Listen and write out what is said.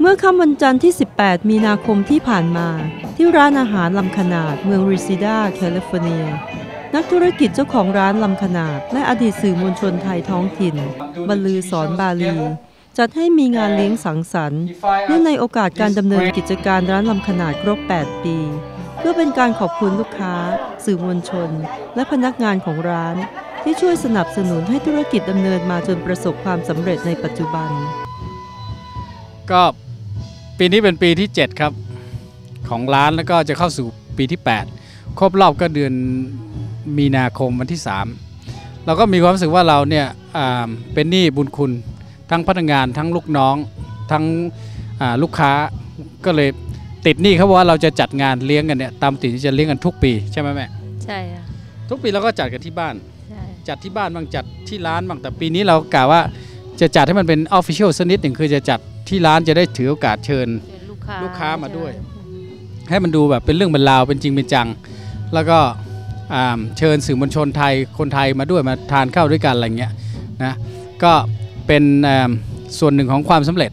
เมื่อค่ำวันจันทร์ที่ 18 มีนาคมที่ผ่านมา ที่ร้านอาหารลำขนาดเมืองริซิดาแคลิฟอร์เนีย นักธุรกิจเจ้าของร้านลำขนาด และอดีตสื่อมวลชนไทยท้องถิ่น บรรลือสอนบาลี จัดให้มีงานเลี้ยงสังสรรค์เนื่องในโอกาสการดำเนินกิจการร้านลำขนาดครบ 8 ปี เพื่อเป็นการขอบคุณลูกค้า สื่อมวลชน และพนักงานของร้าน ที่ช่วยสนับสนุนให้ธุรกิจดำเนินมาจนประสบความสำเร็จในปัจจุบัน ก็ปีนี้เป็นปีที่ 7 ครับ ของร้านแล้วก็จะเข้าสู่ปีที่ 8 ครบรอบก็เดือนมีนาคมวันที่ 3 เราก็มีความรู้สึกว่าเราเนี่ยอ่าเป็นหนี้บุญคุณ ทั้งพนักงานทั้งลูกน้อง ทั้งอ่าลูกค้าก็เลยติดหนี้เขาบอกว่าเราจะจัดงานเลี้ยงกันเนี่ยตามติที่จะเลี้ยงกันทุกปีใช่ไหมแม่ใช่ค่ะทุกปีเราก็จัดกันที่บ้านใช่จัดที่บ้านบางจัดที่ร้านบางแต่ปีนี้เรากะว่าจะจัดให้มันเป็นออฟฟิเชียลสักนิดหนึ่งคือจะจัด ที่ร้านจะได้ถือโอกาสเชิญเชิญลูกค้าลูกค้ามาด้วยใช่ให้มันดูแบบเป็นเรื่องเป็นราวเป็นจริงเป็นจัง แล้วก็อ่าเชิญสื่อมวลชนไทยคนไทยมาด้วยมาทานข้าวด้วยกันอะไรเงี้ยนะก็เป็นอ่าส่วนหนึ่งของความสำเร็จ